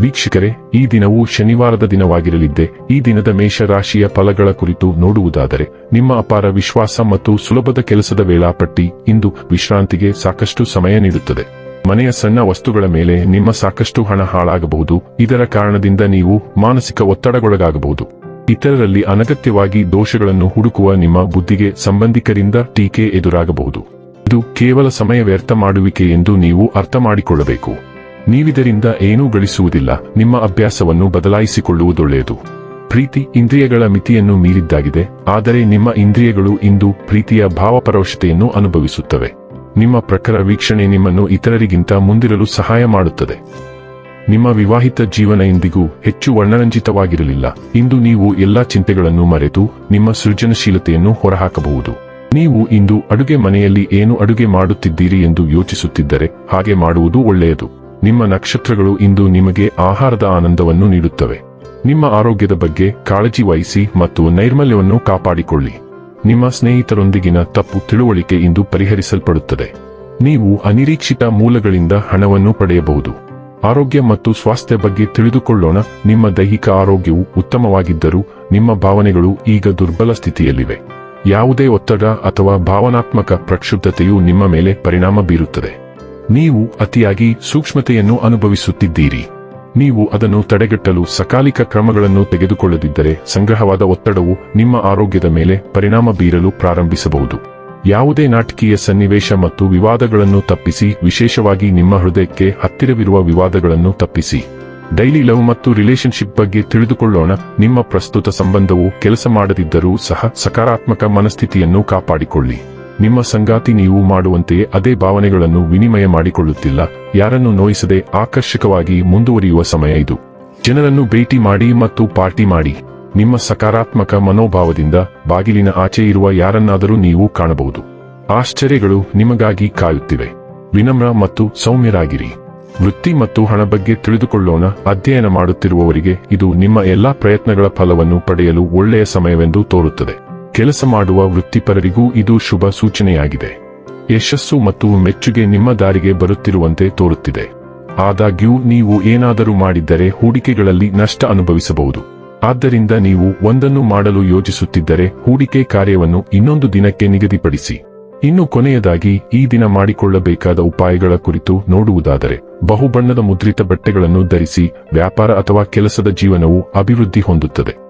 ವೀಕ್ಷಕರೇ, ಈ ದಿನವು ಶನಿವಾರದ ದಿನವಾಗಿರಲಿದ್ದೆ. ಈ ದಿನದ ಮೇಷರಾಶಿಯ ಫಲಗಳ ಕುರಿತು ನೋಡುವುದಾದರೆ, ನಿಮ್ಮ ಅಪಾರ ವಿಶ್ವಾಸ ಮತ್ತು ಸುಲಭದ ಕೆಲಸದ ವೇಳಾಪಟ್ಟಿ ಇಂದು ವಿಶ್ರಾಂತಿಗೆ ಸಾಕಷ್ಟು ಸಮಯ ನೀಡುತ್ತದೆ. ಮನೆಯ ಸಣ್ಣ ವಸ್ತುಗಳ ಮೇಲೆ ನಿಮ್ಮ ಸಾಕಷ್ಟು ಹಣ ಹಾಳಾಗಬಹುದು. ಇದರ ಕಾರಣದಿಂದ ನೀವು ಮಾನಸಿಕ ಒತ್ತಡಗೊಳಗಾಗಬಹುದು ಇತರರಲ್ಲಿ ಅನಗತ್ಯವಾಗಿ ದೋಷಗಳನ್ನು ಹುಡುಕುವ ನಿಮ್ಮ ಬುದ್ಧಿಗೆ ಸಂಬಂಧಿಕರಿಂದ ಟೀಕೆ ಎದುರಾಗಬಹುದು. ಇದು ಕೇವಲ ಸಮಯ ವ್ಯರ್ಥ ಮಾಡುವಿಕೆ ಎಂದು ನೀವು ಅರ್ಥ ಮಾಡಿಕೊಳ್ಳಬೇಕು ನೀವಿದರಿಂದ ಏನೂ ಗಳಿಸುವುದಿಲ್ಲ. ನಿಮ್ಮ ಅಭ್ಯಾಸವನ್ನು ಬದಲಾಯಿಸಿಕೊಳ್ಳುವುದೊಳ್ಳೆಯದು. ಪ್ರೀತಿ ಇಂದ್ರಿಯಗಳ ಮಿತಿಯನ್ನು ಮೀರಿದ್ದಾಗಿದೆ, ಆದರೆ ನಿಮ್ಮ ಇಂದ್ರಿಯಗಳು ಇಂದು ಪ್ರೀತಿಯ ಭಾವಪರೋಷತೆಯನ್ನು ಅನುಭವಿಸುತ್ತವೆ. ನಿಮ್ಮ ಪ್ರಖರ ವೀಕ್ಷಣೆ ನಿಮ್ಮನ್ನು ಇತರರಿಗಿಂತ ಮುಂದಿರಲು ಸಹಾಯ ಮಾಡುತ್ತದೆ. ನಿಮ್ಮ ವಿವಾಹಿತ ಜೀವನ ಎಂದಿಗೂ ಹೆಚ್ಚು ವರ್ಣರಂಜಿತವಾಗಿರಲಿಲ್ಲ. ಇಂದು ನೀವು ಎಲ್ಲಾ ಚಿಂತೆಗಳನ್ನು ಮರೆತು ನಿಮ್ಮ ಸೃಜನಶೀಲತೆಯನ್ನು ಹೊರಹಾಕಬಹುದು. ನೀವು ಇಂದು ಅಡುಗೆ ಮನೆಯಲ್ಲಿ ಏನು ಅಡುಗೆ ಮಾಡುತ್ತಿದ್ದೀರಿ ಎಂದು ಯೋಚಿಸುತ್ತಿದ್ದರೆ ಹಾಗೆ ಮಾಡುವುದು ಒಳ್ಳೆಯದು. ನಿಮ್ಮ ನಕ್ಷತ್ರಗಳು ಇಂದು ನಿಮಗೆ ಆಹಾರದ ಆನಂದವನ್ನು ನೀಡುತ್ತವೆ. ನಿಮ್ಮ ಆರೋಗ್ಯದ ಬಗ್ಗೆ ಕಾಳಜಿ ವಹಿಸಿ ಮತ್ತು ನೈರ್ಮಲ್ಯವನ್ನು ಕಾಪಾಡಿಕೊಳ್ಳಿ. ನಿಮ್ಮ ಸ್ನೇಹಿತರೊಂದಿಗಿನ ತಪ್ಪು ತಿಳುವಳಿಕೆ ಇಂದು ಪರಿಹರಿಸಲ್ಪಡುತ್ತದೆ. ನೀವು ಅನಿರೀಕ್ಷಿತ ಮೂಲಗಳಿಂದ ಹಣವನ್ನು ಪಡೆಯಬಹುದು. ಆರೋಗ್ಯ ಮತ್ತು ಸ್ವಾಸ್ಥ್ಯ ಬಗ್ಗೆ ತಿಳಿದುಕೊಳ್ಳೋಣ. ನಿಮ್ಮ ದೈಹಿಕ ಆರೋಗ್ಯವು ಉತ್ತಮವಾಗಿದ್ದರೂ ನಿಮ್ಮ ಭಾವನೆಗಳು ಈಗ ದುರ್ಬಲ ಸ್ಥಿತಿಯಲ್ಲಿವೆ. ಯಾವುದೇ ಒತ್ತಡ ಅಥವಾ ಭಾವನಾತ್ಮಕ ಪ್ರಕ್ಷುಬ್ಧತೆಯು ನಿಮ್ಮ ಮೇಲೆ ಪರಿಣಾಮ ಬೀರುತ್ತದೆ. ನೀವು ಅತಿಯಾಗಿ ಸೂಕ್ಷ್ಮತೆಯನ್ನು ಅನುಭವಿಸುತ್ತಿದ್ದೀರಿ. ನೀವು ಅದನ್ನು ತಡೆಗಟ್ಟಲು ಸಕಾಲಿಕ ಕ್ರಮಗಳನ್ನು ತೆಗೆದುಕೊಳ್ಳದಿದ್ದರೆ ಸಂಗ್ರಹವಾದ ಒತ್ತಡವು ನಿಮ್ಮ ಆರೋಗ್ಯದ ಮೇಲೆ ಪರಿಣಾಮ ಬೀರಲು ಪ್ರಾರಂಭಿಸಬಹುದು. ಯಾವುದೇ ನಾಟಕೀಯ ಸನ್ನಿವೇಶ ಮತ್ತು ವಿವಾದಗಳನ್ನು ತಪ್ಪಿಸಿ, ವಿಶೇಷವಾಗಿ ನಿಮ್ಮ ಹೃದಯಕ್ಕೆ ಹತ್ತಿರವಿರುವ ವಿವಾದಗಳನ್ನು ತಪ್ಪಿಸಿ. ಡೈಲಿ ಲವ್ ಮತ್ತು ರಿಲೇಶನ್ಶಿಪ್ ಬಗ್ಗೆ ತಿಳಿದುಕೊಳ್ಳೋಣ. ನಿಮ್ಮ ಪ್ರಸ್ತುತ ಸಂಬಂಧವು ಕೆಲಸ ಮಾಡದಿದ್ದರೂ ಸಹ ಸಕಾರಾತ್ಮಕ ಮನಸ್ಥಿತಿಯನ್ನು ಕಾಪಾಡಿಕೊಳ್ಳಿ. ನಿಮ್ಮ ಸಂಗಾತಿ ನೀವು ಮಾಡುವಂತೆಯೇ ಅದೇ ಭಾವನೆಗಳನ್ನು ವಿನಿಮಯ ಮಾಡಿಕೊಳ್ಳುತ್ತಿಲ್ಲ. ಯಾರನ್ನು ನೋಯಿಸದೆ ಆಕರ್ಷಕವಾಗಿ ಮುಂದುವರಿಯುವ ಸಮಯ ಇದು. ಜನರನ್ನು ಭೇಟಿ ಮಾಡಿ ಮತ್ತು ಪಾರ್ಟಿ ಮಾಡಿ. ನಿಮ್ಮ ಸಕಾರಾತ್ಮಕ ಮನೋಭಾವದಿಂದ ಬಾಗಿಲಿನ ಆಚೆ ಇರುವ ಯಾರನ್ನಾದರೂ ನೀವು ಕಾಣಬಹುದು. ಆಶ್ಚರ್ಯಗಳು ನಿಮಗಾಗಿ ಕಾಯುತ್ತಿವೆ. ವಿನಮ್ರ ಮತ್ತು ಸೌಮ್ಯರಾಗಿರಿ. ವೃತ್ತಿ ಮತ್ತು ಹಣ ಬಗ್ಗೆ ತಿಳಿದುಕೊಳ್ಳೋಣ. ಅಧ್ಯಯನ ಮಾಡುತ್ತಿರುವವರಿಗೆ ಇದು ನಿಮ್ಮ ಎಲ್ಲಾ ಪ್ರಯತ್ನಗಳ ಫಲವನ್ನು ಪಡೆಯಲು ಒಳ್ಳೆಯ ಸಮಯವೆಂದು ತೋರುತ್ತದೆ. ಕೆಲಸ ಮಾಡುವ ವೃತ್ತಿಪರರಿಗೂ ಇದು ಶುಭ ಸೂಚನೆಯಾಗಿದೆ. ಯಶಸ್ಸು ಮತ್ತು ಮೆಚ್ಚುಗೆ ನಿಮ್ಮ ದಾರಿಗೆ ಬರುತ್ತಿರುವಂತೆ ತೋರುತ್ತಿದೆ. ಆದಾಗ್ಯೂ, ನೀವು ಏನಾದರೂ ಮಾಡಿದ್ದರೆ ಹೂಡಿಕೆಗಳಲ್ಲಿ ನಷ್ಟ ಅನುಭವಿಸಬಹುದು. ಆದ್ದರಿಂದ ನೀವು ಒಂದನ್ನು ಮಾಡಲು ಯೋಜಿಸುತ್ತಿದ್ದರೆ ಹೂಡಿಕೆ ಕಾರ್ಯವನ್ನು ಇನ್ನೊಂದು ದಿನಕ್ಕೆ ನಿಗದಿಪಡಿಸಿ. ಇನ್ನು ಕೊನೆಯದಾಗಿ, ಈ ದಿನ ಮಾಡಿಕೊಳ್ಳಬೇಕಾದ ಉಪಾಯಗಳ ಕುರಿತು ನೋಡುವುದಾದರೆ, ಬಹುಬಣ್ಣದ ಮುದ್ರಿತ ಬಟ್ಟೆಗಳನ್ನು ಧರಿಸಿ ವ್ಯಾಪಾರ ಅಥವಾ ಕೆಲಸದ ಜೀವನವು ಅಭಿವೃದ್ಧಿ ಹೊಂದುತ್ತದೆ.